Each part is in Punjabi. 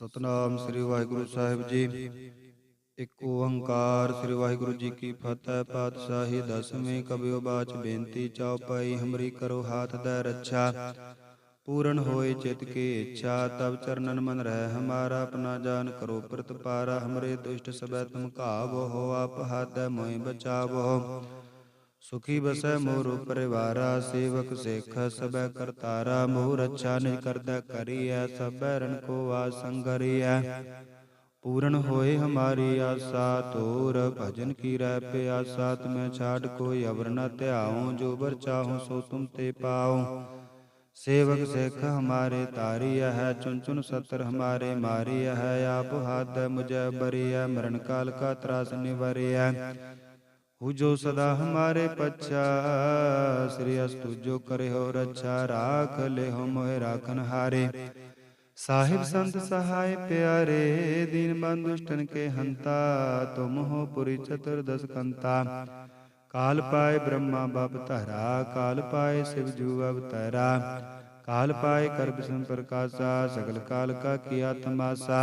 ਸਤਨਾਮ ਸ੍ਰੀ ਵਾਹਿਗੁਰੂ ਸਾਹਿਬ ਜੀ। ਇੱਕ ਓੰਕਾਰ ਸ੍ਰੀ ਵਾਹਿਗੁਰੂ ਜੀ ਕੀ ਫਤਿਹ। ਪਾਤਸ਼ਾਹੀ ਦਸਵੇਂ ਕਬਿਓ ਬਾਚ ਬੇਨਤੀ ਚਉਪਈ ਹਮਰੀ ਕਰੋ ਹਾਥ ਦਾ ਰੱਛਾ। ਪੂਰਨ ਹੋਏ ਚਿਤ ਕੀ ਇੱਛਾ ਤਬ ਚਰਨਨ ਮਨ ਰਹਿ ਹਮਾਰਾ, ਆਪਣਾ ਜਾਨ ਕਰੋ ਪ੍ਰਤਪਾਰਾ। ਹਮਰੇ ਦੁਸ਼ਟ ਸਬੈ ਤੁਮ ਘਾਵੋ, ਹੋ ਆਪ ਹਾਥੈ ਮੋਹਿ ਬਚਾਵੋ। ਸੁਖੀ ਬਸੈ ਮੋਰ ਪਰਿਵਾਰਾ, ਸੇਵਕ ਸਿੱਖ ਸਭੈ ਕਰਤਾਰਾ ਮੋਹ ਰੱਛਾ ਨਿਜ ਕਰਦਾ ਕਰੀਐ, ਸਭੈ ਰਣ ਕੋ ਆਸੰਗਰੀਐ ਪੂਰਨ ਹੋਏ ਹਮਾਰੀ ਆਸਾ, ਤੋਰ ਭਜਨ ਕੀ ਰਹਿ ਪਿਆਸਾ ਮੈਂ ਛਾੜ ਕੋਈ ਅਵਰ ਨ ਧਿਆਉ, ਜੋ ਵਰ ਚਾਹੂ ਸੋ ਤੁਮ ਤੇ ਪਾਉ। ਸੇਵਕ ਸੇਖ ਹਮਾਰੇ ਤਾਰੀਆ ਹੈ ਚੁਨ ਚੁਨ ਸਤਰ ਹਮਾਰੇ ਮਾਰੀ ਹੈ, ਆਪ ਹੱਦ ਮੁਝੇ ਬਰੀਐ ਮਰਨ ਕਾਲ ਕਾ ਤਰਾਸ ਨਿਵਰੀਐ। हु जो सदा हमारे पच्चा। श्री अस्तु जो करे हो रक्षा राख ले हो मोहे राखन हारे। साहिब संत सहाय प्यारे, दीन बंधुष्टन के हंता तो तुम हो पुरी चतुर्दश कंता। काल पाए ब्रह्मा बाप तहरा, काल पाए शिव जू अवतारा काल पाए कर्प सं प्रकाशा सकल काल का किया तमाशा।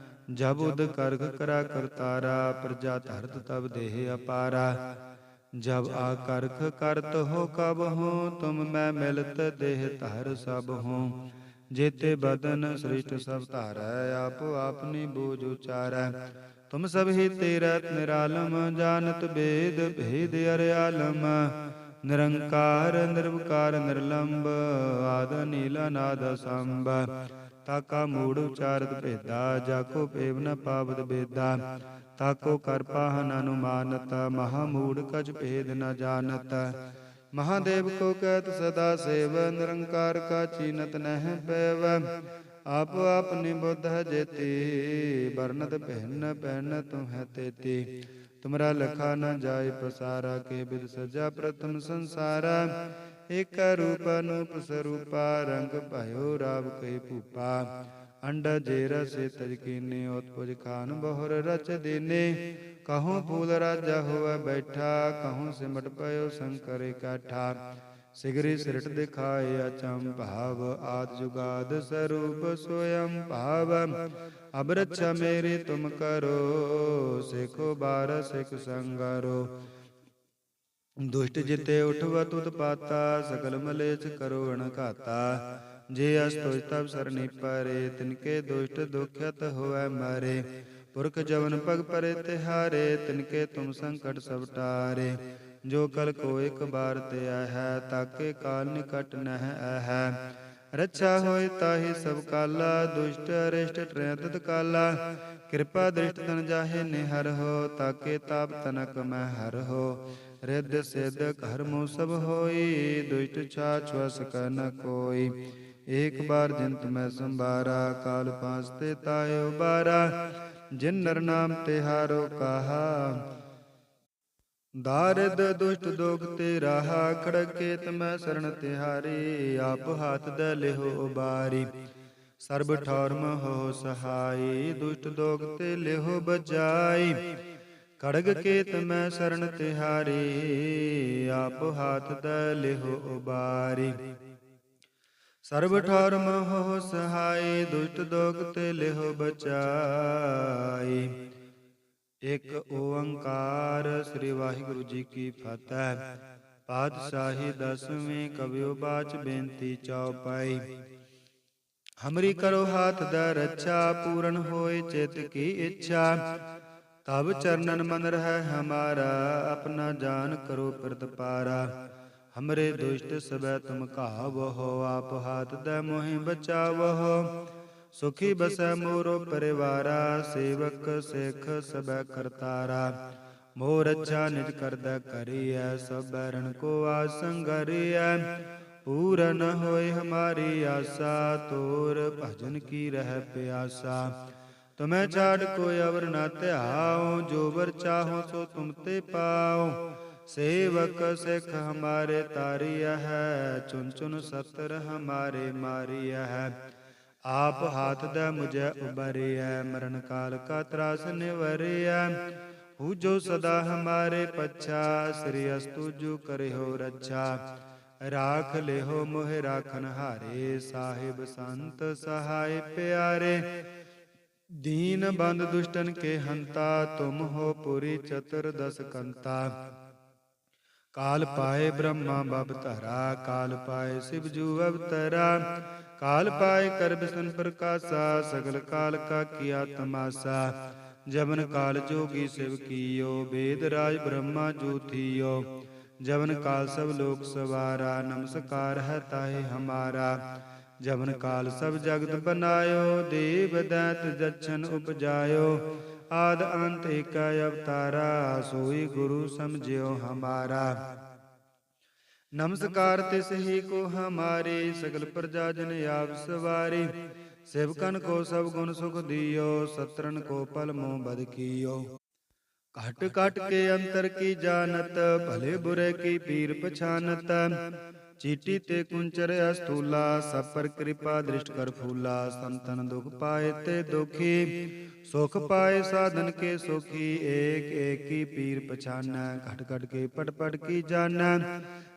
ਜਬ ਉਦ ਕਰਖ ਕਰਾ ਕਰਤਾਰਾ ਪ੍ਰਜਾ ਧਰਤ ਤਬ ਦੇਹ ਅਪਾਰਾ। ਜਬ ਆ ਕਰਖ ਕਰਤ ਹੋ ਕਬ ਹੋ ਤੁਮ ਮੈਂ ਮਿਲਤ ਦੇਹ ਧਰ ਸਭ ਹੋ। ਜੇਤੇ ਬਦਨ ਸ੍ਰਿਸ਼ਟ ਸਭ ਧਾਰੈ ਆਪ ਆਪਨੀ ਬੂਝ ਉਚਾਰੈ। ਤੁਮ ਸਭ ਹੀ ਤੇਰਾ ਨਿਰਾਲਮ ਜਾਣਤ ਬੇਦ ਭੇਦ ਅਰਿਆਲਮ। ਨਿਰੰਕਾਰ ਨਿਰਵਕਾਰ ਨਿਰਲੰਬ। ਆਦ ਨੀਲ ਨਾਦ ਸੰਭ ਤਾਕਾ ਮੂੜ ਉਚਾਰਤ ਭੇਦਾ, ਜਾਕੋ ਪੇਵ ਨ ਪਾਵਤ ਬੇਦਾ। ਤਾਕੋ ਕਰ ਪਾਹਨ ਅਨੁਮਾਨਤ, ਮਹਾ ਮੂੜ ਕਜ ਭੇਦ ਨ ਜਾਣਤ। ਮਹਾਦੇਵ ਕੋ ਕਹਿਤ ਸਦਾ ਸੇਵ, ਨਿਰੰਕਾਰ ਕਾ ਚੀਨਤ ਨਹਿ ਪੈਵ। ਆਪ ਆਪਨੀ ਬੁੱਧ ਜੇਤੀ ਬਰਨਤ ਪਹਿਨ ਪਹਿਨ ਤੁਮ ਹੈ ਤੇਤੀ। ਤੁਮਰਾ ਲਖਾ ਨ ਜਾਏ ਪਸਾਰਾ ਕੇ ਬਿਦ ਸਜਾ ਪ੍ਰਥਮ ਸੰਸਾਰਾ। ਏਕ ਰੂਪ ਅਨੂਪ ਸਰੂਪਾ, ਰੰਗ ਭਇਓ ਰਾਵ ਕੈ ਭੂਪਾ। ਅੰਡ ਜੇ ਰਸੇ ਤਜ ਕੀਨੇ, ਉਤਪੁਜ ਖਾਨ ਬਹੁਰ ਰਚ ਦੇਨੇ। ਕਹੂੰ ਫੂਲ ਰਾਜਾ ਹੋਵੇ ਬੈਠਾ, ਕਹੂੰ ਸਿਮਟ ਪਇਓ ਸ਼ੰਕਰ ਇਕਾਠਾ। ਸਿਗਰੀ ਸਿਰਟ ਦਿਖਾਏ ਅਚੰ ਭਾਵ, ਆਦ ਜੁਗਾਦ ਸਰੂਪ ਸੋਯੰ ਭਾਵ। ਅਬ ਰੱਛਾ ਮੇਰੀ ਤੁਮ ਕਰੋ, ਸਿਖੋ ਬਾਰ ਸਿਖ ਸੰਗਰੋ। ਦੁਸ਼ਟ ਜਿਤੇ ਉਠਵਾ ਤੁਤ ਪਾਤਾ, ਸਗਲ ਮਲੇਚ ਕਰੋ ਅਣਘਾਤਾ। ਜੇ ਅਸਤੋਜ ਤਬ ਸਰਨੀ ਪਰੇ ਤਿਨਕੇ ਦੁਸ਼ਟ ਦੁਖਿਤ ਹੋਐ ਮਰੇ। ਪੁਰਖ ਜਵਨ ਪਗ ਪਰੇ ਤਿਹਾਰੇ ਤਿਨਕੇ ਤੁਮ ਸੰਕਟ ਸਭ ਟਾਰੇ। ਜੋ ਕਲ ਕੋ ਇੱਕ ਬਾਰ ਤੇ ਹੈ ਤਾਕੇ ਕਾਲ ਨਿਕਟ ਨਹਿ ਹੈ ਰੱਛਾ ਹੋਏ ਤਾਹੀ ਸਭ ਕਾਲਾ, ਦੁਸ਼ਟ ਅਰਿਸ਼ਟ ਟ੍ਰੈਤਤ ਕਾਲਾ। ਕਿਰਪਾ ਦ੍ਰਿਸ਼ਟ ਤਨ ਜਾਹੇ ਨਿਹਰ ਹੋ, ਤਾਕੇ ਤਾਪ ਤਨਕ ਮੈਂ ਹਰ ਹੋ। ਰਿੱਧ ਸਿੱਧ ਕਰਮੋ ਸਭ ਹੋਈ, ਦੁਸ਼ਟ ਛਾਛ ਵਸ ਕਨ ਕੋਈ। ਏਕ ਬਾਰ ਜਿੰਤ ਮੈਂ ਸੰਭਾਰਾ, ਕਾਲ ਪਾਸ ਤੇ ਤਾਇਓ ਬਾਰਾ ਜਿਨ ਨਰ ਨਾਮ ਤਿਹਾਰੋ ਕਹਾ। ਦਾਰਿਦ ਦੁਸ਼ਟ ਦੋਖ ਤੇ ਰਾਹਾ, ਖੜਕੇ ਤਮੈ ਸਰਣ ਤਿਹਾਰੀ, ਆਪ ਹਾਥ ਦੇ ਲਿਹੋ ਉਬਾਰੀ। ਸਰਬ ਠੌਰਮ ਹੋ ਸਹਾਈ, ਦੁਸ਼ਟ ਦੋਖ ਤੇ ਲਿਹੋ ਬਜਾਈ ਖੜਗ ਕੇ ਤਮੈ ਸਰਣ ਤਿਹਾਰੀ, ਆਪ ਹਾਥ ਦੇ ਲਿਹੋ ਉਬਾਰੀ। ਸਰਬ ਠੌਰਮ ਹੋ ਸਹਾਈ ਦੁਸ਼ਟ ਦੋਖ ਤੇ ਲਿਹੋ ਬਚਾਈ ਇਕ ਓੰਕਾਰ ਸ੍ਰੀ ਵਾਹਿਗੁਰੂ ਜੀ ਕੀ ਫਤਿਹ। ਪਾਤਸ਼ਾਹੀ ਦਸਵੇਂ ਕਵਿਓ ਬਾਚ ਬੇਨਤੀ ਚੌਪਾਈ ਹਮਰੀ ਕਰੋ ਹਾਥ ਦਾ ਰੱਛਾ, ਪੂਰਨ ਹੋਏ ਚਿਤ ਕੀ ਇੱਛਾ। ਤਬ ਚਰਨਨ ਮਨ ਰਹਿ ਹਮਾਰਾ, ਆਪਣਾ ਜਾਨ ਕਰੋ ਪ੍ਰਤਪਾਰਾ। ਹਮਰੇ ਦੁਸ਼ਟ ਸਬੈ ਤੁਮ ਘਾਵਹੁ ਆਪ ਹਾਥ ਦੈ ਮੋਹਿ ਬਚਾਵਹੁ। ਸੁਖੀ ਬਸੈ ਮੋਰੋ ਪਰਿਵਾਰਾ, ਸੇਵਕ ਸਿਖ ਸਬੈ ਕਰਤਾਰਾ। ਮੋਰ ਅੱਛਾ ਨਿਜ ਕਰਦਾ ਕਰੀਐ, ਸਭ ਰਣ ਕੋ ਆਸੰਗਰੀਐ ਪੂਰਨ ਹੋਏ ਹਮਾਰੀ ਆਸਾ, ਤੋਰ ਭਜਨ ਕੀ ਰਹਿ ਪਿਆਸਾ। ਤੁਮੈ ਛਾੜ ਕੋਈ ਅਵਰ ਨਾ ਧਿਆਉ ਜੋ ਵਰ ਚਾਹੋ ਸੋ ਤੁਮ ਤੇ ਪਾਉ ਸੇਵਕ ਸਿਖ ਹਮਾਰੇ ਤਾਰੀਆ ਹੈ ਚੁਨ ਚੁਨ ਸਤਰ ਹਮਾਰੇ ਮਾਰੀਆ ਹੈ ਆਪ ਹਾਥ ਦਾ ਮੁਝੇ ਉਬਰਿਐ ਮਰਨ ਕਾਲ ਕਾ ਤਰਾਸ ਨਿਵਰਿਐ ਹੂ ਜੋ ਸਦਾ ਹਮਾਰੇ ਪੱਛਾ ਸ੍ਰੀ ਅਸਤੁ ਜੋ ਕਰਿਓ ਰੱਛਾ ਰਾਖ ਲਿਹੋ ਮੋਹਿ ਰਾਖਨ ਹਾਰੇ ਸਾਹਿਬ ਸੰਤ ਸਹਾਇ ਪਿਆਰੇ ਦੀਨ ਬੰਦ ਦੁਸ਼ਟਨ ਕੇ ਹੰਤਾ ਤੁਮ ਹੋ ਪੁਰੀ ਚਤੁਰ ਦਸ ਕੰਤਾ ਕਾਲ ਪਾਏ ਬ੍ਰਹਮਾ ਬਬ ਧਰਾ ਕਾਲ ਪਾਏ ਸਿਵ ਜੂ ਅਵਤਰਾ ਕਾਲ ਪਾਏ ਕਰ ਬਿਸਨ ਪ੍ਰਕਾਸ਼ਾ ਸਗਲ ਕਾਲ ਕਾ ਕੀਆ ਤਮਾਸਾ ਜਬਨ ਕਾਲ ਜੋਗੀ ਸਿਵ ਕੀਓ ਵੇਦ ਰਾਜ ਬ੍ਰਹਮਾ ਜੋਤੀਓ ਜਬਨ ਕਾਲ ਸਭ ਲੋਕ ਸਵਾਰਾ ਨਮਸਕਾਰ ਹੈ ਤਾਹੇ ਹਮਾਰਾ ਜਬਨ ਕਾਲ ਸਭ ਜਗਤ ਬਨਾਇਓ ਦੇਵ ਦੈਤ ਜਛਨ ਉਪਜਾਇਓ। ਆਦ ਅੰਤ ਏਕਾ ਅਵਤਾਰਾ, ਸੋਈ ਗੁਰੂ ਸਮਝਿਓ ਹਮਾਰਾ। ਨਮਸਕਾਰ ਤਿਸ ਹੀ ਕੋ ਹਮਾਰੇ, ਸਗਲ ਪ੍ਰਜਾ ਜਨ ਆਪ ਸਵਾਰੀ। ਸੇਵਕਨ ਕੋ ਸਭ ਗੁਣ ਸੁਖ ਦਿਓ ਸਤਰਨ ਕੋ ਪਲ ਮੋ ਬਦ ਕੀਓ। ਘਟ ਘਟ ਕੇ ਅੰਤਰ ਕੀ ਜਾਣਤ, ਭਲੇ ਬੁਰੇ ਕੀ ਪੀਰ ਪਛਾਨਤ। ਚੀਟੀ ਤੇ ਕੁੰਚਰ ਅਸਥੂਲਾ ਸਭ ਪਰ ਕਿਰਪਾ ਦ੍ਰਿਸ਼ਟ ਕਰ ਫੂਲਾ, ਸੰਤਨ ਦੁਖ ਪਾਏ ਤੇ ਦੁਖੀ, ਸੁਖ ਪਾਏ ਸਾਧਨ ਕੇ ਸੁਖੀ, ਏਕ ਏਕੀ ਪੀਰ ਪਛਾਨੈ, ਘਟ ਘਟ ਕੇ ਪਟ ਪਟ ਕੀ ਜਾਣੈ।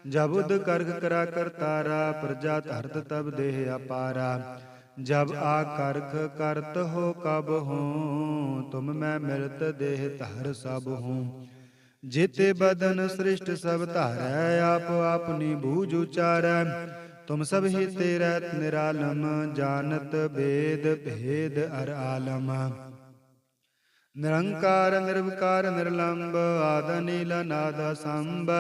ਜਬ ਉਦ ਕਰਖ ਕਰਾ ਕਰਤਾਰਾ ਪ੍ਰਜਾ ਧਰਤ ਤਬ ਦੇਹ ਅਪਾਰਾ। ਜਬ ਆ ਕਰਖ ਕਰਤ ਹੋ ਕਬ ਹੂੰ, ਤੁਮ ਮੈਂ ਮਿਲਤ ਦੇਹ ਧਰ ਸਭ ਹੂੰ। ਜਿਤੇ ਬਦਨ ਸ੍ਰਿਸ਼ਟ ਸਭ ਧਾਰੈ, ਆਪ ਆਪਨੀ ਬੂਝ ਉਚਾਰੈ। ਤੁਮ ਸਭ ਹੀ ਤੇਰਾ ਨਿਰਾਲਮ, ਜਾਣਤ ਬੇਦ ਭੇਦ ਅਰ ਆਲਮ। ਨਿਰੰਕਾਰ, ਨਿਰਵਕਾਰ, ਨਿਰਲੰਬ, ਆਦ ਨੀਲ ਨਾਦ ਸੰਭ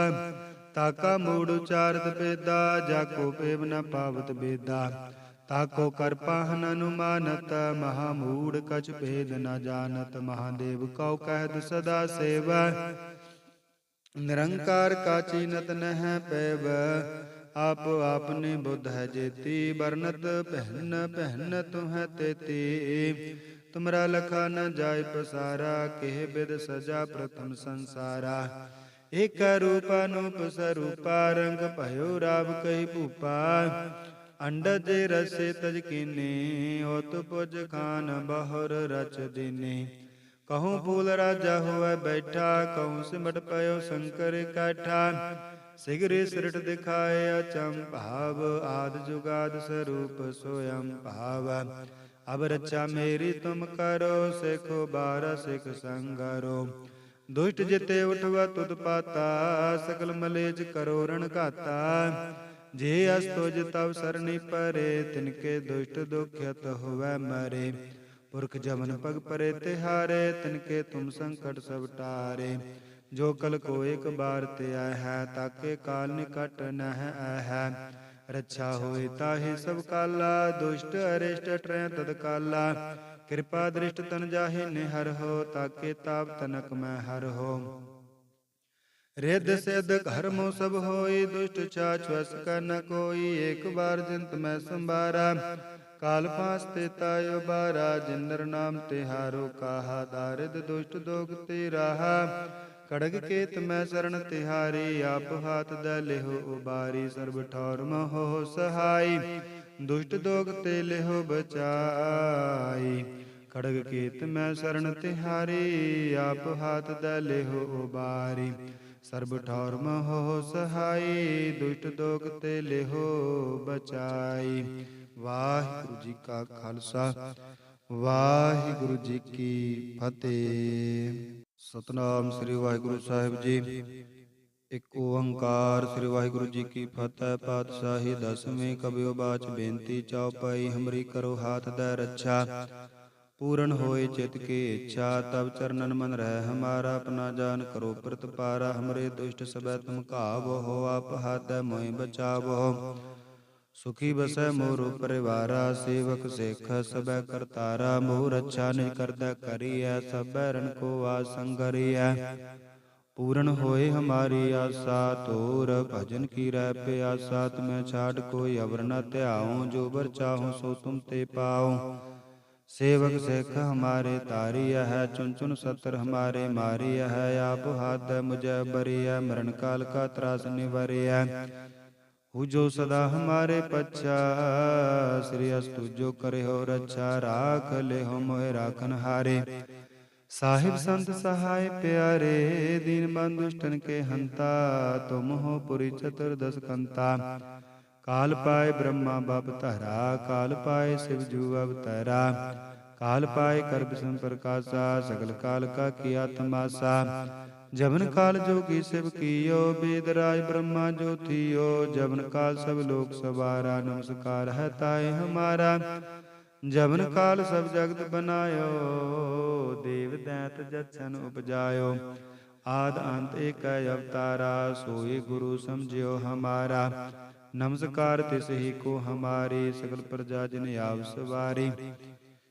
ਤਾਕਾ ਮੂੜ ਉਚਾਰਤ ਬੇਦਾ ਜਾਕੋ ਪੇਵ ਨ ਪਾਵਤ ਬੇਦਾ। ਤਾਕੋ ਕਰ ਪਾਹਨ ਅਨੁਮਾਨਤ, ਮਹਾ ਮੂੜ ਕਛ ਭੇਦ ਨ ਜਾਣਤ। ਮਹਾਦੇਵ ਕਉ ਕਹਿਤ ਸਦਾ ਸੇਵਾ। ਨਿਰੰਕਾਰ ਕਾਚੀ ਨਤ ਨਹਿ ਪੈਵ, ਆਪ ਆਪਨੇ ਬੁੱਧ ਹੈ ਜੇਤੀ ਬਰਨਤ ਪਹਿਨ ਪਹਿਨ ਤੁਹ ਤੇਤੀ। ਤੁਮਰਾ ਲਖਾ ਨ ਜਾਇ ਪਸਾਰਾ, ਕਿਹ ਬਿਦ ਸਜਾ ਪ੍ਰਥਮ ਸੰਸਾਰਾ। ਏਕ ਰੂਪ ਅਨੂਪ ਸਰੂਪਾ, ਰੰਗ ਭਇਓ ਰਾਵ ਕਹੀ ਭੂਪਾ। ਅੰਡਜ ਰਸੇ ਤਜ ਕੀਨੇ ਹੋਤ ਪੁਜ ਖਾਨ ਬਹੁਰ ਰਚ ਦੀਨੇ। ਕਹੂੰ ਫੂਲ ਰਾਜਾ ਹੋਵੇ ਬੈਠਾ ਕਹੂੰ ਸਿਮਟ ਪਇਓ ਸ਼ੰਕਰ ਕਾਠਾ ਸਿਗਰੇ ਸਿਰਟ ਦਿਖਾਏ ਅਚੰ ਭਾਵ ਆਦ ਜੁਗਾਦ ਸਰੂਪ ਸੋਯੰ ਭਾਵ ਅਬ ਰੱਛਾ ਮੇਰੀ ਤੁਮ ਕਰੋ ਸਿਖੋ ਬਾਰ ਸਿਖ ਸੰਗਰੋ ਦੁਸ਼ਟ ਜਿਤੇ ਉਠਵਾ ਤੁਧ ਪਾਤਾ ਸਕਲ ਮਲੇਜ ਕਰੋ ਰਣ ਘਾਤਾ ਜੇ ਅਸ ਤੁਜ ਤਵ ਸਰਣੀ ਪਰੇ ਤਿਨਕੇ ਦੁਸ਼ਟ ਦੁਖਿਤ ਹੋਵੇ ਮਰੇ ਪੁਰਖ ਜਮਨ ਪਗ ਪਰੇ ਤਿਹਾਰੇ ਤਿਨਕੇ ਤੁਮ ਸੰਕਟ ਸਭ ਟਾਰੇ ਜੋ ਕਲ ਕੋ ਇੱਕ ਬਾਰ ਤੇ ਆਇ ਹੈ ਤਾਕੇ ਕਾਲ ਨਿਕਟ ਨਹਿ ਆਇ ਹੈ ਰੱਛਾ ਹੋਏ ਤਾਹੇ ਸਭ ਕਾਲਾ ਦੁਸ਼ਟ ਅਰਿਸ਼ਟ ਟਰੈ ਤਦ ਕਾਲਾ ਕਿਰਪਾ ਦ੍ਰਿਸ਼ਟ ਤਨ ਜਾਹੇ ਨਿਹਰ ਹੋ ਤਾਕੇ ਤਾਪ ਤਨਕ ਮੈਂ ਹਰ ਹੋ ਰਿੱਧ ਸਿੱਧ ਘਰ ਮੋ ਸਭ ਹੋਈ ਦੁਸ਼ਟ ਛਾਛ ਵਸ ਕਰ ਨ ਕੋਈ ਏਕ ਬਾਰ ਜਿੰਤ ਮੈਂ ਸੰਭਾਰਾ ਕਾਲ ਪਾਸ ਤੇ ਤਾਇ ਬਾਰਾ ਜਿੰਦਰ ਨਾਮ ਤਿਹਾਰੋ ਕਾਹਾ, ਦਾਰਿਦ ਦੁਸ਼ਟ ਦੋਗ ਤੇ ਰਾਹਾ। ਕੜਗ ਕੇਤ ਮੈਂ ਸਰਣ ਤਿਹਾਰੀ ਆਪ ਹਾਥ ਦੇ ਲਿਹੋ ਉਬਾਰੀ, ਸਰਬ ਠੌਰ ਮਹੋ ਸਹਾਈ। ਦੁਸ਼ਟ ਦੋਗ ਤੇ ਲਿਹੋ ਬਚਾਈ। ਖੜਗ ਕੇਤ ਮੈਂ ਸਰਣ ਤਿਹਾਰੀ ਆਪ ਹਾਥ ਦੇ ਲਿਹੋ ਉਬਾਰੀ, ਸਰਬ ਠੌਰ ਮਹੋ ਸਹਾਈ। ਦੁਸ਼ਟ ਦੋਗ ਤੇ ਲਿਹੋ ਬਚਾਈ। ਵਾਹਿਗੁਰੂ ਜੀ ਕਾ ਖਾਲਸਾ, ਵਾਹਿਗੁਰੂ ਜੀ ਕੀ ਫਤਿਹ। ਸਤਨਾਮ ਸ੍ਰੀ ਵਾਹਿਗੁਰੂ ਸਾਹਿਬ ਜੀ। ਇੱਕ ਓੰਕਾਰ ਸ੍ਰੀ ਵਾਹਿਗੁਰੂ ਜੀ ਕੀ ਫਤਿਹ, ਪਾਤਸ਼ਾਹੀ ਦਸਵੇਂ ਕਬਿਓ ਬਾਚ ਬੇਨਤੀ ਚਾਉ ਪਾਈ, ਹਮਰੀ ਕਰੋ ਹਾਥ ਦਾ ਰੱਛਾ। ਪੂਰਨ ਹੋਏ ਚਿਤ ਕੀ ਇੱਛਾ ਤਬ ਚਰਨਨ ਮਨ ਰਹਿ ਹਮਾਰਾ, ਆਪਣਾ ਜਾਨ ਕਰੋ ਪ੍ਰਤਪਾਰਾ। ਹਮਰੇ ਦੁਸ਼ਟ ਸਬੈ ਤੁਮ ਘਾਵ, ਹੋ ਆਪ ਹਾਥੈ ਮੋਹਿ ਬਚਾਵੋ। ਸੁਖੀ ਬਸੈ ਮੋਰ ਪਰਿਵਾਰਾ ਸੇਵਕ ਸਿੱਖ ਸਬੈ ਕਰਤਾਰਾ ਮੋਹ ਰੱਛਾ ਨਿਜ ਕਰਦਾ ਕਰੀਐ ਸਬੈ ਰਨ ਕੋ ਵਾਸ ਸੰਗਰੀਐ ਪੂਰਨ ਹੋਏ ਹਮਾਰੀ ਆਸਾ ਤੋਰ ਭਜਨ ਕੀ ਰਹਿ ਪਿਆਸਾ ਤੁਮੈ ਛਾੜ ਕੋਈ ਅਵਰ ਨ ਧਿਆਉ ਜੋ ਬਰ ਚਾਹਉ ਸੋ ਤੁਮ ਤੇ ਪਾਉ ਸੇਵਕ ਸਿੱਖ ਹਮਾਰੇ ਤਾਰੀਆ ਹੈ ਚੁਨ ਚੁਨ ਸਤਰ ਹਮਾਰੇ ਮਾਰੀਆ ਹੈ ਆਪ ਹਾਥ ਮੁਝੈ ਬਰੀਐ ਮਰਨ ਕਾਲ ਕਾ ਤਰਾਸ ਨਿਵਰਿਐ ਹੂ ਜੋ ਸਦਾ ਹਮਾਰੇ ਪਛਾ ਸ੍ਰੀ ਅਸਤੁ ਜੋ ਕਰੇ ਹੋ ਰੱਛਾ ਰਾਖ ਲੈ ਹੋ ਮੋਹਿ ਰਾਖਨ ਹਾਰੇ ਸਾਹਿਬ ਸੰਤ ਸਹਾਇ ਪਿਆਰੇ ਦੀਨ ਬੰਦ ਦੁਸ਼ਟਨ ਕੇ ਹੰਤਾ ਤੁਮ ਹੋ ਪੁਰੀ ਚਤੁਰਦਸ ਕੰਤਾ ਕਾਲ ਪਾਏ ਬ੍ਰਹਮਾ ਬਪ ਧਰਾ ਕਾਲ ਪਾਏ ਸਿਵ ਜੂ ਅਵਤਰਾ ਕਾਲ ਪਾਏ ਕਰ ਬਿਸਮ ਪ੍ਰਕਾਸ਼ਾ ਸਗਲ ਕਾਲ ਕਾ ਕੀਆ ਤਮਾਸਾ ਜਬਨ ਕਾਲ ਜੋਗੀ ਸਿਵ ਕੀਓ ਬੇਦ ਰਾਜ ਬ੍ਰਹਮਾ ਜੋਤੀਓ ਜਬਨ ਕਾਲ ਸਭ ਲੋਕ ਸਵਾਰਾ ਨਮਸਕਾਰ ਹੈ ਤਾਏ ਹਮਾਰਾ ਜਬਨ ਕਾਲ ਸਭ ਜਗਤ ਬਨਾਇਓ ਦੇਵ ਦੈਤ ਜਛਨ ਉਪਜਾਇਓ ਆਦ ਅੰਤ ਏਕੈ ਅਵਤਾਰਾ ਸੋਈ ਗੁਰੂ ਸਮਝਿਓ ਹਮਾਰਾ ਨਮਸਕਾਰ ਤਿਸ ਹੀ ਕੋ ਹਮਾਰੀ ਸਗਲ ਪ੍ਰਜਾ ਜਿਨ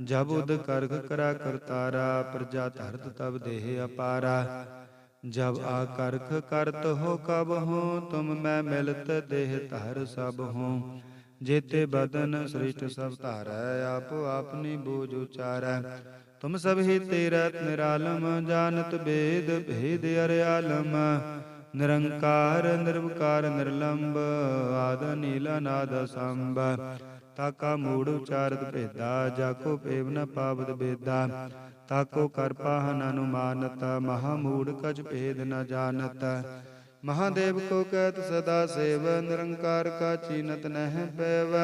ਜਬ ਉਦ ਕਰਗ ਕਰਾ ਕਰਤਾਰਾ, ਪ੍ਰਜਾ ਧਰਤ ਤਬ ਦੇਹ ਅਪਾਰਾ। ਜਬ ਆ ਕਰਖ ਕਰਤ ਹੋ ਕਬ ਹੋ, ਤੁਮ ਮੈਂ ਮਿਲਤ ਦੇਹ ਧਰ ਸਭ ਹੋ। ਜੇਤੇ ਬਦਨ ਸ੍ਰਿਸ਼ਟ ਸਭ ਧਾਰੈ, ਆਪ ਆਪਨੀ ਬੋਝ ਉਚਾਰੈ। ਤੁਮ ਸਭ ਹੀ ਤੇਰਾ ਨਿਰਾਲਮ, ਜਾਣਤ ਬੇਦ ਭੇਦ ਅਰਿਆਲਮ ਨਿਰੰਕਾਰ, ਨਿਰਵਕਾਰ, ਨਿਰਲੰਬ, ਆਦ ਨੀਲ ਨਾਦ ਸੰਭ। ਤਾਕਾ ਮੂੜ ਉਚਾਰਤ ਭੇਦਾ ਜਾਕੋ ਪੇਵ ਨ ਪਾਵਤ ਬੇਦਾ। ਤਾਕੋ ਕਰ ਪਾਹਨ ਅਨੁਮਾਨਤ, ਮਹਾ ਮੂੜ ਕਛ ਭੇਦ ਨ ਜਾਣਤ। ਮਹਾਦੇਵ ਕੋ ਕਹਿਤ ਸਦਾ ਸੇਵ, ਨਿਰੰਕਾਰ ਕਾ ਚੀਨਤ ਨਹਿ ਪੈਵ।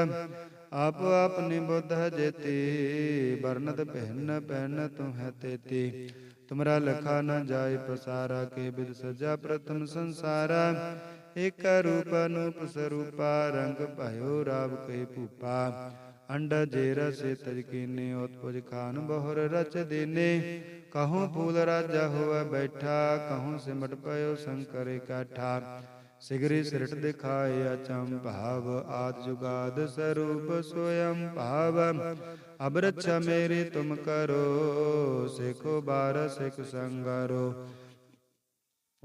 ਆਪ ਆਪਨੀ ਬੁੱਧ ਜੇਤੀ ਬਰਨਤ ਪਹਿਨ ਪਹਿਨ ਤੁਮ ਹੈ ਤੇਤੀ। ਤੁਮਰਾ ਲਖਾ ਨ ਜਾਏ ਪਸਾਰਾ ਕੇ ਬਿਦ ਸਜਾ ਪ੍ਰਥਮ ਸੰਸਾਰਾ। ਏਕ ਰੂਪ ਅਨੂਪ ਸਰੂਪਾ ਰੰਗ ਭਇਓ ਰਾਵ ਕੈ ਭੂਪਾ। ਅੰਡ ਜੇ ਰਸੇ ਤਜ ਕੀਨੇ ਉਤਪਜ ਖਾਨ ਬਹੁਰ ਰਚ ਦੇਨੇ। ਕਹੂੰ ਫੂਲ ਰਾਜਾ ਹੋਵੇ ਬੈਠਾ, ਕਹੂੰ ਸਿਮਟ ਪਇਓ ਸ਼ੰਕਰ ਇਕਾਠਾ। ਸਿਗਰੀ ਸਿਰਟ ਦਿਖਾਏ ਅਚੰ ਭਾਵ, ਆਦ ਜੁਗਾਦ ਸਰੂਪ ਸੋਯੰ ਭਾਵ। ਅਬ ਰੱਛਾ ਮੇਰੀ ਤੁਮ ਕਰੋ, ਸਿਖੋ ਬਾਰ ਸਿਖ ਸੰਗਰੋ।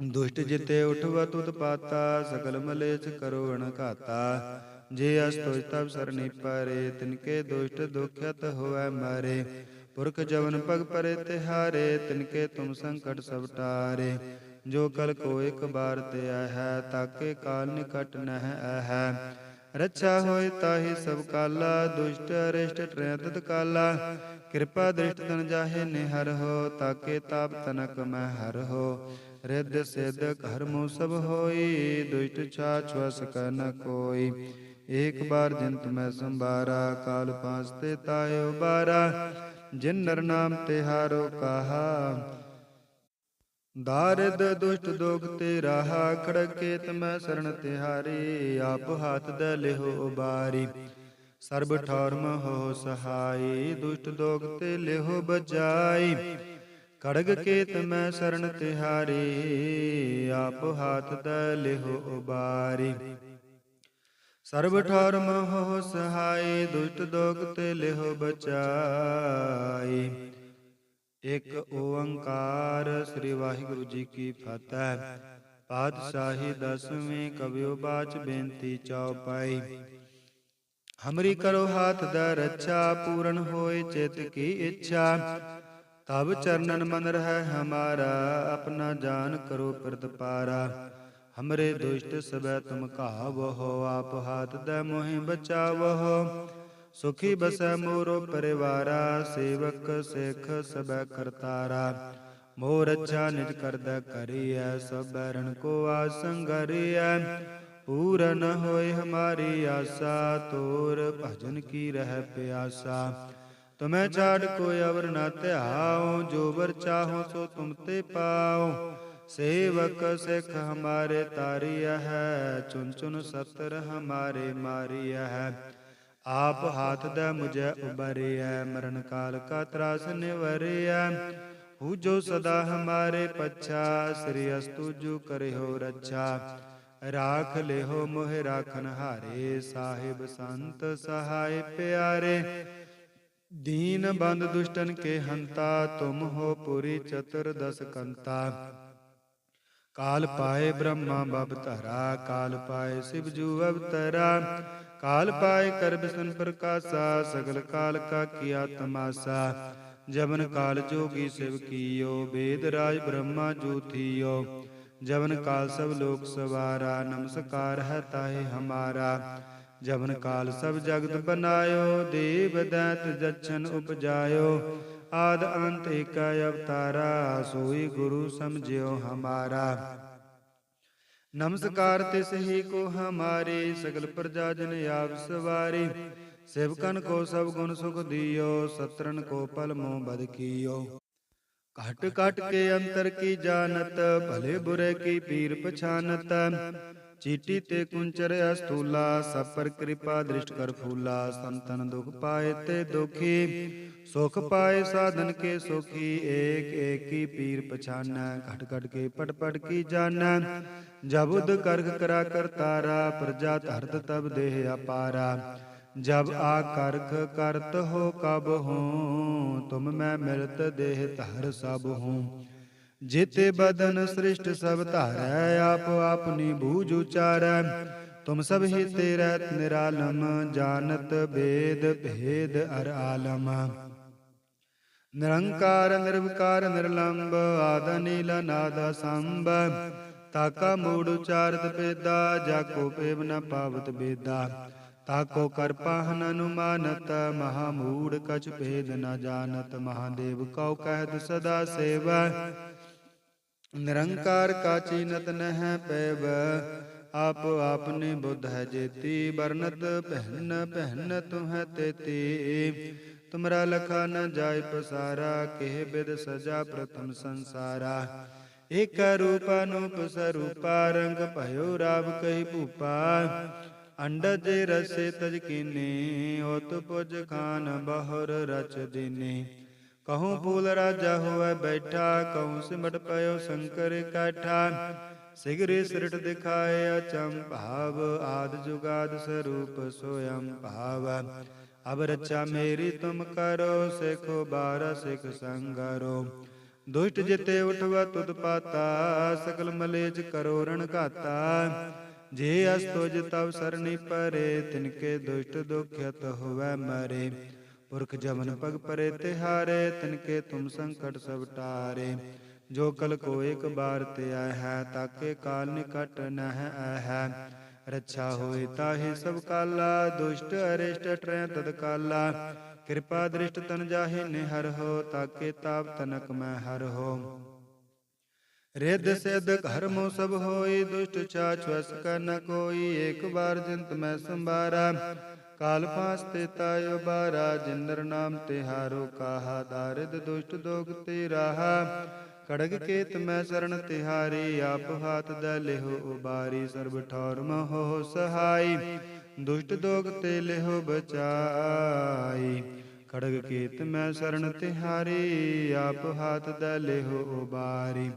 ਦੁਸ਼ਟ ਜਿਤੇ ਉਠਵਾ ਤੁਧ ਪਾਤਾ ਸਕਲ ਮਲੇਚ ਕਰੋ ਅਣਘਾਤਾ ਜੇ ਅਸਤੋਜ ਤਬ ਸਰਨੀ ਪਰੇ, ਤਿਨਕੇ ਦੁਸ਼ਟ ਦੁਖਤ ਹੋਵੇ ਮਾਰੇ। ਪੁਰਖ ਜਵਨ ਪਗ ਪਰੇ ਤਿਹਾਰੇ, ਤਿਨਕੇ ਤੁਮ ਸੰਕਟ ਸਭ ਟਾਰੇ। ਜੋ ਕਲ ਕੋ ਇੱਕ ਬਾਰ ਤੇ ਆਹੈ, ਤਾਕੇ ਕਾਲ ਨਿਕਟ ਨਹਿ ਆਹੈ। ਰੱਛਾ ਹੋਏ ਤਾਹੀ ਸਭ ਕਾਲਾ, ਦੁਸ਼ਟ ਅਰਿਸ਼ਟ ਟਰੈ ਕਾਲਾ। ਕਿਰਪਾ ਦ੍ਰਿਸ਼ਟ ਤਨ ਜਾਹੇ ਨਿਹਰ ਹੋ, ਤਾਕੇ ਤਾਪ ਤਨਕ ਮੈਂ ਹਰ ਹੋ। ਰਿੱਧ ਸਿੱਧ ਕਰਮੋ ਸਭ ਹੋਈ, ਦੁਸ਼ਟ ਛਾਛ ਵਸ ਕਨ ਕੋਈ। ਏਕ ਬਾਰ ਜਿੰਤ ਮੈਂ ਸੰਭਾਰਾ, ਕਾਲ ਪਾਸ ਤੇ ਤਾਇਓ ਬਾਰਾ ਜਿਨ ਨਰ ਨਾਮ ਤੇ ਹਾਰੋ ਕਹਾ। ਦਾਰਿਦ ਦੁਸ਼ਟ ਦੋਗ ਤੇ ਰਾਹਾ, ਖੜਕੇ ਤਮੈ ਸਰਣ ਤਿਹਾਰੀ, ਆਪ ਹੱਥ ਦ ਲਿਹੋ ਉਬਾਰੀ। ਸਰਬ ਠੌਰਮ ਹੋ ਸਹਾਈ, ਦੁਸ਼ਟ ਦੋਗ ਤੇ ਲਿਹੋ ਬਜਾਈ ਖੜਗ ਕੇ ਤਮੈ ਸਰਣ ਤਿਹਾਰੀ, ਆਪ ਹੱਥ ਦ ਲਿਹੋ ਉਬਾਰੀ। ਸਰਬ ਠੌਰਮ ਹੋ ਸਹਾਈ ਦੁਸ਼ਟ ਦੋਗ ਤੇ ਲਿਹੋ ਬਚਾਈ ਇਕ ਓੰਕਾਰ ਸ੍ਰੀ ਵਾਹਿਗੁਰੂ ਜੀ ਕੀ ਫਤਿਹ। ਪਾਤਸ਼ਾਹੀ ਦਸਵੇਂ ਕਵਿਓ ਬਾਚ ਬੇਨਤੀ ਚੌਪਾਈ ਹਮਰੀ ਕਰੋ ਹਾਥ ਦਾ ਰੱਛਾ, ਪੂਰਨ ਹੋਏ ਚਿਤ ਕੀ ਇੱਛਾ। ਤਬ ਚਰਨਨ ਮਨ ਰਹਿ ਹਮਾਰਾ, ਆਪਣਾ ਜਾਨ ਕਰੋ ਪ੍ਰਤਪਾਰਾ। ਹਮਰੇ ਦੁਸ਼ਟ ਸਬੈ ਤੁਮ ਘਾਵੋ ਆਪ ਹਾਥ ਦਾ ਮੋਹਿ ਬਚਾਵੋ ਸੁਖੀ ਬਸੈ ਮੋਰੋ ਪਰਿਵਾਰਾ, ਸੇਵਕ ਸਿੱਖ ਸਬੈ ਕਰਤਾਰਾ। ਮੋਰ ਅੱਛਾ ਨਿਜ ਕਰਦਾ ਕਰੀਐ, ਸਭ ਰਣ ਕੋ ਆਸੰਗਰੀਐ ਪੂਰਨ ਹੋਏ ਹਮਾਰੀ ਆਸਾ, ਤੋਰ ਭਜਨ ਕੀ ਰਹਿ ਪਿਆਸਾ। ਤੁਮੈ ਛਾੜ ਕੋਈ ਅਵਰ ਨਾ ਧਿਆਓ ਜੋ ਵਰ ਚਾਹੋ ਸੋ ਤੁਮ ਤੇ ਪਾਓ ਸੇਵਕ ਸਿੱਖ ਹਮਾਰੇ ਤਾਰੀਆ ਹੈ ਚੁਨ ਚੁਨ ਸਤਰ ਹਮਾਰੇ ਮਾਰੀਆ ਹੈ ਆਪ ਹਾਥ ਦਾ ਮੁਝੇ ਉਬਰਿਐ ਮਰਨ ਕਾਲ ਕਾ ਤਰਾਸ ਨਿਵਰਿਐ ਹੂ ਜੋ ਸਦਾ ਹਮਾਰੇ ਪੱਛਾ ਸ੍ਰੀ ਅਸਤੁ ਜੋ ਕਰਿਓ ਰੱਛਾ ਰਾਖ ਲਿਓ ਮੋਹਿ ਰਾਖਨ ਹਾਰੇ ਸਾਹਿਬ ਸੰਤ ਸਹਾਇ ਪਿਆਰੇ ਦੀਨ ਬੰਦ ਦੁਸ਼ਟਨ ਕੇ ਹੰਤਾ ਤੁਮ ਹੋ ਪੁਰੀ ਚਤੁਰ ਦਸ ਕੰਤਾ ਕਾਲ ਪਾਏ ਬ੍ਰਹਮਾ ਬਬ ਧਰਾ ਕਾਲ ਪਾਏ ਸਿਵ ਜੂ ਅਵਤਰਾ ਕਾਲ ਪਾਏ ਕਰ ਬਿਸਨ ਪ੍ਰਕਾਸ਼ਾ ਸਗਲ ਕਾਲ ਕਾ ਕੀਆ ਤਮਾਸਾ ਜਬਨ ਕਾਲ ਜੋਗੀ ਸਿਵ ਕੀਓ ਵੇਦ ਰਾਜ ਬ੍ਰਹਮਾ ਜੂ ਥੀਓ ਜਬਨ ਕਾਲ ਸਭ ਲੋਕ ਸਵਾਰਾ ਨਮਸਕਾਰ ਹੈ ਤਾਹੇ ਹਮਾਰਾ ਜਮਨ ਕਾਲ ਸਭ ਜਗਤ ਬਨਾਇਓ ਦੇਵ ਦੈਤ ਜਛਨ ਉਪਜਾਇਓ। ਆਦ ਅੰਤ ਏਕਾ ਅਵਤਾਰਾ, ਸੋਈ ਗੁਰੂ ਸਮਝਿਓ ਹਮਾਰਾ। ਨਮਸਕਾਰ ਤਿਸ ਹੀ ਕੋ ਹਮਾਰੇ, ਸਗਲ ਪ੍ਰਜਾ ਜਨ ਆਪ ਸਵਾਰੇ। ਸੇਵਕਨ ਕੋ ਸਭ ਗੁਣ ਸੁਖ ਦਿਓ ਸਤਰਨ ਕੋ ਪਲ ਮੋ ਬਦ ਕੀਓ। ਘਟ ਘਟ ਕੇ ਅੰਤਰ ਕੀ ਜਾਣਤ, ਭਲੇ ਬੁਰੇ ਕੀ ਪੀਰ ਪਛਾਨਤ। ਚੀਟੀ ਤੇ ਕੁੰਚਰ ਅਸਤੂਲਾ ਸਪਰ ਪਰ ਕਿਰਪਾ ਦ੍ਰਿਸ਼ਟ ਕਰ ਫੂਲਾ, ਸੰਤਨ ਦੁਖ ਪਾਏ ਤੇ ਦੁਖੀ। ਸੁਖ ਪਾਏ ਸਾਧਨ ਕੇ ਸੁਖੀ, ਏਕ ਏਕੀ ਪੀਰ ਪਛਾਨੈ, ਘਟ ਘਟ ਕੇ ਪਟ ਪਟ ਕੀ ਜਾਣੈ। ਜਬ ਉਦ ਕਰਖ ਕਰਾ ਕਰਤਾਰਾ ਪ੍ਰਜਾ ਧਰਤ ਤਬ ਦੇਹ ਅਪਾਰਾ। ਜਬ ਆ ਕਰਖ ਕਰਤ ਹੋ ਕਬ ਹੂੰ, ਤੁਮ ਮੈਂ ਮਿਲਤ ਦੇਹ ਧਰ ਸਭ ਹੂੰ। ਜਿਤੇ ਬਦਨ ਸ੍ਰਿਸ਼ਟ ਸਭ ਧਾਰੈ, ਆਪ ਆਪਨੀ ਬੂਝ ਉਚਾਰੈ। ਤੁਮ ਸਭ ਹੀ ਤੇਰੇ ਨਿਰਾਲਮ, ਜਾਣਤ ਬੇਦ ਭੇਦ ਅਰ ਆਲਮ। ਨਿਰੰਕਾਰ, ਨਿਰਵਕਾਰ ਨਿਰਲੰਭ ਆਦ ਨੀਲ ਨਾਦ ਸੰਭ ਤਾਕਾ ਮੂੜ ਉਚਾਰਤ ਪੇਦਾ ਜਾਕੋ ਪੇਵ ਨ ਪਾਵਤ ਬੇਦਾ। ਤਾਕੋ ਕਰ ਪਾਹਨ ਅਨੁਮਾਨਤ, ਮਹਾ ਮੂੜ ਕਛ ਭੇਦ ਨ ਜਾਣਤ। ਮਹਾਦੇਵ ਕਉ ਕਹਿਤ ਸਦਾ ਸੇਵਾ। ਨਿਰੰਕਾਰ ਕਾਚੀ ਨਤ ਨਹਿ ਪੈਵ, ਆਪ ਆਪਨੇ ਬੁੱਧ ਹੈ ਜੇਤੀ ਬਰਨਤ ਪਹਿਨ ਪਹਿਨ ਤੁਹੈ ਤੇਤੀ। ਤੁਮਰਾ ਲਖਾ ਨ ਜਾਇ ਪਸਾਰਾ, ਕਿਹ ਬਿਦ ਸਜਾ ਪ੍ਰਥਮ ਸੰਸਾਰਾ। ਏਕ ਰੂਪ ਅਨੂਪ ਸਰੂਪਾ, ਰੰਗ ਭਇਓ ਰਾਵ ਕਹੀ ਭੂਪਾ। ਅੰਡਜ ਰਸੇ ਤਜ ਕੀਨੇ, ਓਤ ਪੁਜ ਖਾਨ ਬਹੁਰ ਰਚ ਦਿਨੇ। ਕਹੂੰ ਫੂਲ ਰਾਜਾ ਹੋਵੇ ਬੈਠਾ ਕਹੂੰ ਸਿਮਟ ਪਇਓ ਸ਼ੰਕਰ ਕਾਠਾ ਸਿਗਰੇ ਸਿਰਟ ਦਿਖਾਏ ਅਚੰ ਭਾਵ ਆਦ ਜੁਗਾਦ ਸਰੂਪ ਸੋਯੰ ਭਾਵ ਅਬ ਰਚਾ ਮੇਰੀ ਤੁਮ ਕਰੋ ਸਿਖੋ ਬਾਰ ਸਿਖ ਸੰਗਰੋ ਦੁਸ਼ਟ ਜਿਤੇ ਉਠਵਾ ਤੁਧ ਪਾਤਾ ਸਕਲ ਮਲੇਜ ਕਰੋ ਰਣ ਘਾਤਾ ਜੇ ਅਸ ਤੁਜ ਤਵ ਸਰਣੀ ਪਰੇ ਤਿਨਕੇ ਦੁਸ਼ਟ ਦੁਖਿਤ ਹੋਵੇ ਮਰੇ ਪੁਰਖ ਜਮਨ ਪਗ ਪਰੇ ਤਿਹਾਰੇ ਤਿਨਕੇ ਤੁਮ ਸੰਕਟ ਸਭ ਟਾਰੇ ਜੋ ਕਲ ਕੋ ਇੱਕ ਬਾਰ ਤੇ ਆਇ ਹੈ ਤਾਕੇ ਕਾਲ ਨਿਕਟ ਨਹਿ ਆਇ ਹੈ ਰੱਛਾ ਹੋਏ ਤਾਹੀ ਸਭ ਕਾਲਾ ਦੁਸ਼ਟ ਅਰਿਸ਼ਟ ਟਰੈ ਤਦ ਕਾਲਾ ਕਿਰਪਾ ਦ੍ਰਿਸ਼ਟ ਤਨ ਜਾਹੇ ਨਿਹਰ ਹੋ ਤਾਕੇ ਤਾਪ ਤਨਕ ਮੈਂ ਹਰ ਹੋ ਰਿੱਧ ਸਿੱਧ ਘਰਮੋ ਸਭ ਹੋਈ ਦੁਸ਼ਟ ਛਾਛ ਵਸ ਕ ਨ ਕੋਈ ਏਕ ਬਾਰ ਜਿੰਤ ਮੈਂ ਸੰਭਾਰਾ ਕਾਲ ਪਾਸ ਤੇ ਤਾਇ ਬਾਰਾ ਜਿੰਦਰ ਨਾਮ ਤਿਹਾਰੋ ਕਾਹਾ, ਦਾਰਿਦ ਦੁਸ਼ਟ ਦੋਗ ਤੇ ਰਾਹਾ ਖੜਗ ਕੇਤ ਮੈਂ ਸਰਣ ਤਿਹਾਰੀ, ਆਪ ਹਾਥ ਦ ਲਿਹੋ ਉਬਾਰੀ, ਸਰਬ ਠੌਰ ਮਹੋ ਸਹਾਈ। ਦੁਸ਼ਟ ਦੋਗ ਤੇ ਲਿਹੋ ਬਚਾਈ। ਖੜਗ ਕੇਤ ਮੈਂ ਸਰਣ ਤਿਹਾਰੀ, ਆਪ ਹਾਥ ਦ ਲਿਹੋ ਉਬਾਰੀ,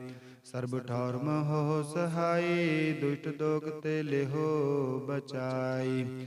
ਸਰਬ ਠੌਰ ਮਹੋ ਸਹਾਈ। ਦੁਸ਼ਟ ਦੋਗ ਤੇ ਲਿਹੋ ਬਚਾਈ।